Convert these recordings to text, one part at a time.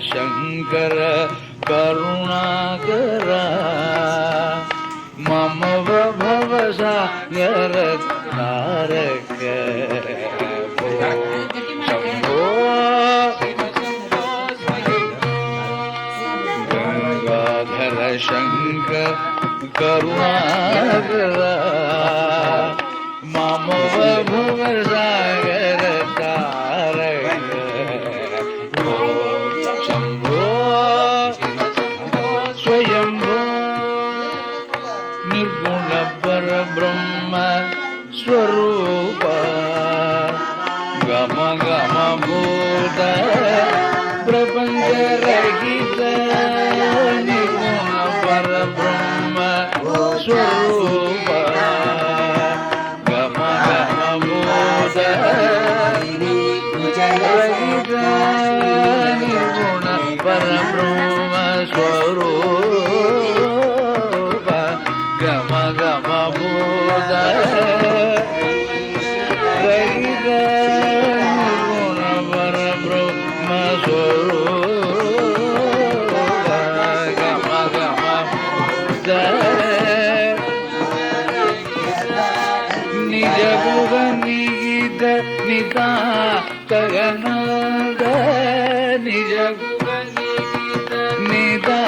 शङ्कर करुणाकर। मम भवसागर तारक। भो शम्भो। गङ्गाधर शङ्कर करुणाकर గమూత ప్రపంచ రహిత నిగుణ పరబ్రహ్మ స్వరూప గమ గమూత రహిత నిగుణ పరబ్రహ్మ. ನಿಜಗುವನಿಗಿದ ನಿದಾತಗನಾದ ನಿಜಗುವನಿಗಿದ ನಿದಾತಗನಾದ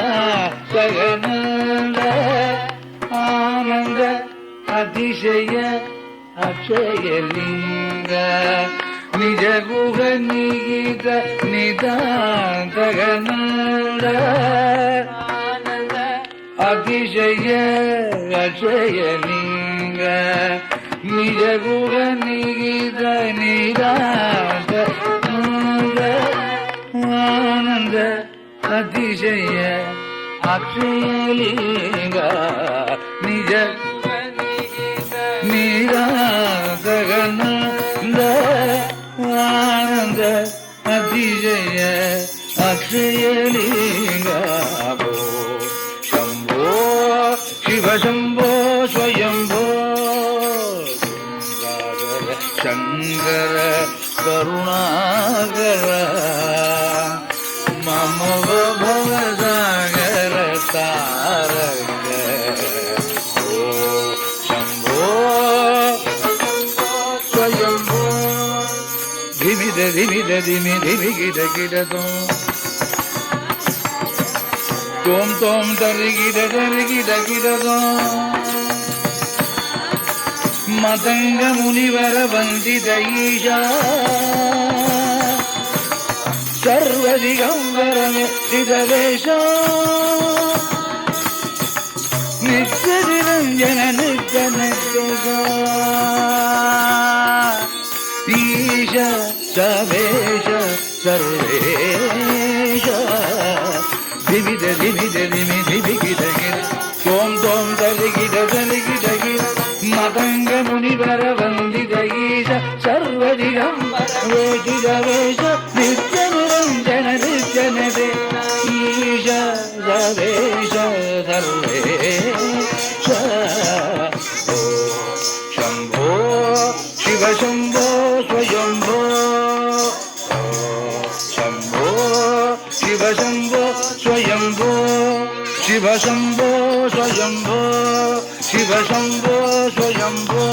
ಆನಂದ ಅತಿಶಯ ಅಕ್ಷಯಲಿಂಗ ನಿಜಗುವನಿಗಿದ ನಿದಾತಗನಾದ அதிசய அஜய நீங்க. நிஜகுக நிகித நிராக ஆனந்த அதிசய அக்ஷயலிங்க நிஜ நிராகனந்த ஆனந்த அதிசய அக்ஷயலிங்க शङ्कर करुणागर मम भवसागर तारक ओ शम्भो स्वयम्भो धिमि धिमि धिमि धिमि गिड गिडतो तों तों तरि गिड तरि गिड गिडतो మతంగ మునివర వందిత ఈశా సర్వదిగంబరమెత్తిదేశ నిత్య నిరంజన నిత్య నిత్యీశ సవేశ సర్వేశ వివిధ వివిధ వివిధ ईश नित्य निरञ्जन नित्यन ईश जवेश सर्वेश शम्भो शिवशम्भो स्वयम्भो शम्भो शिवशम्भो स्वयम्भो शिवशम्भो स्वयम्भो शिवशम्भो स्वयम्भो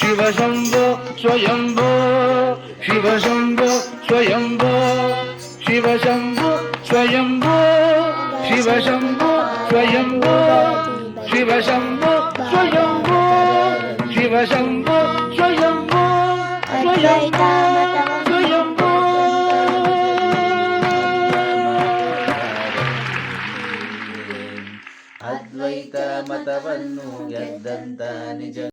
शिवशम्भो स्वयम्भो శివశంభో స్వయంభో శివశంభో స్వయంభో శివశంభో స్వయంభో శివశంభో స్వయంభో శివశంభో స్వయంభో స్వయంభో స్వయంభో మతవన్ను ఎద్దంత నిజ